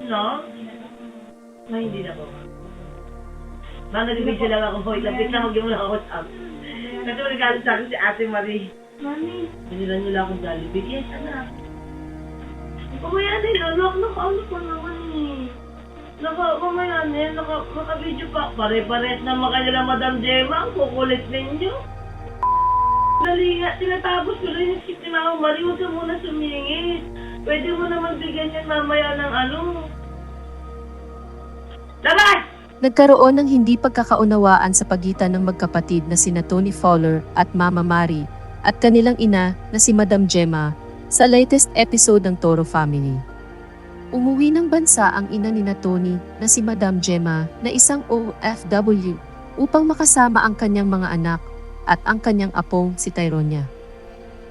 No? Ay, hindi na po. Mga nag-video lang ako, boy. Lapit na huwag yung lang ako sa Kasi regalo sa akin si Ate Marie. Mami, Binilan niyo lang akong Jollibee. Yes, anak. kumaya din, anak, nakaano pa naman eh. Naka, mamaya na yan, naka, naka-video pa. Pare-pares na makanila Madam Gemma. Ang kukulit ninyo. Dali nga, tinatapos ko lang yung skip ni Mama Marie. Huwag ka muna sumingit. Pwede mo naman bigyan yan mamaya ng ano. Labas! Nagkaroon ng hindi pagkakaunawaan sa pagitan ng magkapatid na sina Tony Fowler at Mama Mari at kanilang ina na si Madam Gemma sa latest episode ng Toro Family. Umuwi ng bansa ang ina ni na Tony na si Madam Gemma na isang OFW upang makasama ang kanyang mga anak at ang kanyang apong si Tyronia.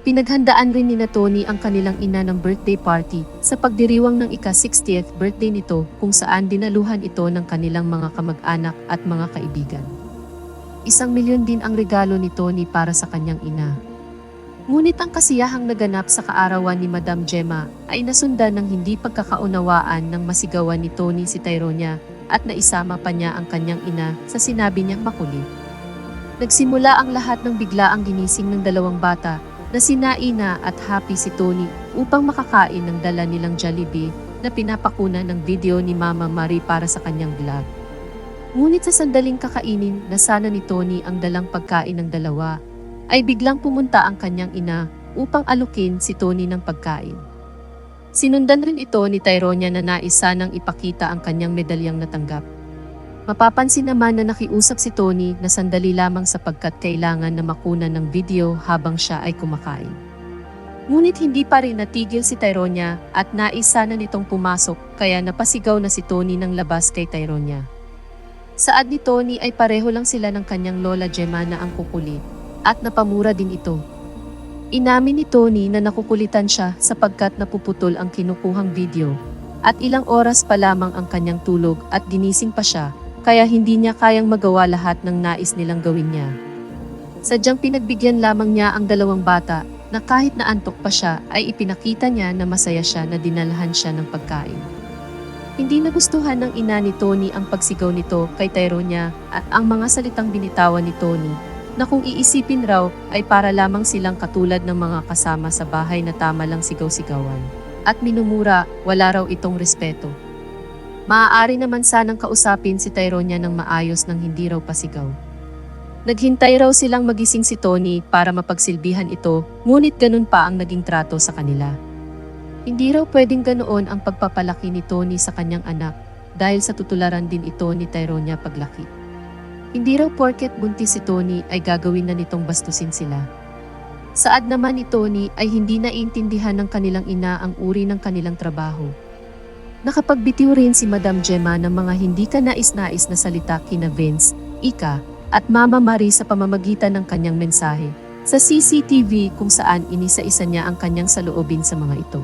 Pinaghandaan rin ni na Tony ang kanilang ina ng birthday party sa pagdiriwang ng ika-60th birthday nito kung saan dinaluhan ito ng kanilang mga kamag-anak at mga kaibigan. Isang milyon din ang regalo ni Tony para sa kanyang ina. Ngunit ang kasiyahang naganap sa kaarawan ni Madam Gemma ay nasundan ng hindi pagkakaunawaan ng masigawan ni Tony si Tyronia at naisama pa niya ang kanyang ina sa sinabi niyang makulit. Nagsimula ang lahat ng biglaang ginising ng dalawang bata na sina Ina at Happy si Tony upang makakain ng dala nilang Jollibee na pinapakuna ng video ni Mama Marie para sa kanyang vlog. Ngunit sa sandaling kakainin na sana ni Tony ang dalang pagkain ng dalawa, ay biglang pumunta ang kanyang ina upang alukin si Tony ng pagkain. Sinundan rin ito ni Tyronia na nais sanang ipakita ang kanyang medalyang natanggap. Mapapansin naman na nakiusap si Tony na sandali lamang sapagkat kailangan na makuna ng video habang siya ay kumakain. Ngunit hindi pa rin natigil si Tyronia at nais sana nitong pumasok kaya napasigaw na si Tony ng labas kay Tyronia. Saad ni Tony ay pareho lang sila ng kanyang lola Gemma na ang kukulit at napamura din ito. Inamin ni Tony na nakukulitan siya sapagkat napuputol ang kinukuhang video at ilang oras pa lamang ang kanyang tulog at ginising pa siya kaya hindi niya kayang magawa lahat ng nais nilang gawin niya. Sadyang pinagbigyan lamang niya ang dalawang bata na kahit na antok pa siya ay ipinakita niya na masaya siya na dinalhan siya ng pagkain. Hindi nagustuhan ng ina ni Tony ang pagsigaw nito kay Tyronia at ang mga salitang binitawan ni Tony na kung iisipin raw ay para lamang silang katulad ng mga kasama sa bahay na tama lang sigaw-sigawan. At minumura, wala raw itong respeto. Maaari naman sanang kausapin si Tyronia ng maayos nang hindi raw pasigaw. Naghintay raw silang magising si Tony para mapagsilbihan ito, ngunit ganun pa ang naging trato sa kanila. Hindi raw pwedeng ganoon ang pagpapalaki ni Tony sa kanyang anak dahil sa tutularan din ito ni Tyronia paglaki. Hindi raw porket buntis si Tony ay gagawin na nitong bastusin sila. Saad naman ni Tony ay hindi naiintindihan ng kanilang ina ang uri ng kanilang trabaho. Nakapagbitiw rin si Madam Gemma ng mga hindi ka nais-nais na salita kina Vince, Ika, at Mama Marie sa pamamagitan ng kanyang mensahe sa CCTV kung saan inisa-isa niya ang kanyang saloobin sa mga ito.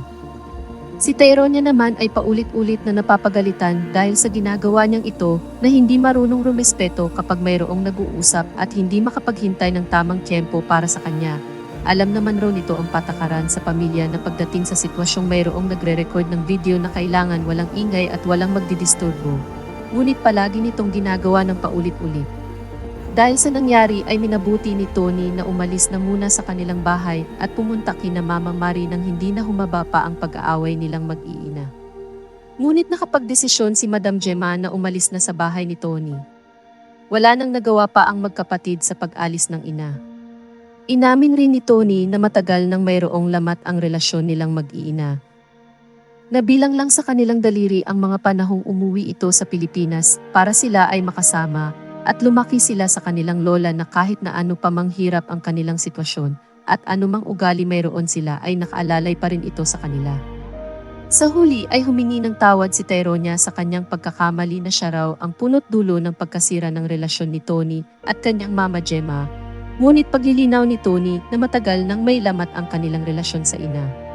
Si Tyronia naman ay paulit-ulit na napapagalitan dahil sa ginagawa niyang ito na hindi marunong rumespeto kapag mayroong nag-uusap at hindi makapaghintay ng tamang tiyempo para sa kanya. Alam naman raw nito ang patakaran sa pamilya na pagdating sa sitwasyong mayroong nagre-record ng video na kailangan walang ingay at walang magdidisturbo. Ngunit palagi nitong ginagawa ng paulit-ulit. Dahil sa nangyari ay minabuti ni Tony na umalis na muna sa kanilang bahay at pumunta kina Mama Mari nang hindi na humaba pa ang pag-aaway nilang mag-iina. Ngunit nakapagdesisyon si Madam Gemma na umalis na sa bahay ni Tony. Wala nang nagawa pa ang magkapatid sa pag-alis ng ina. Inamin rin ni Tony na matagal nang mayroong lamat ang relasyon nilang mag-iina. Nabilang lang sa kanilang daliri ang mga panahong umuwi ito sa Pilipinas para sila ay makasama at lumaki sila sa kanilang lola na kahit na ano pa mang hirap ang kanilang sitwasyon at anumang ugali mayroon sila ay nakaalalay pa rin ito sa kanila. Sa huli ay humingi ng tawad si Tyronia sa kanyang pagkakamali na siya raw ang punot dulo ng pagkasira ng relasyon ni Tony at kanyang mama Gemma. Ngunit paglilinaw ni Tony na matagal nang may lamat ang kanilang relasyon sa ina.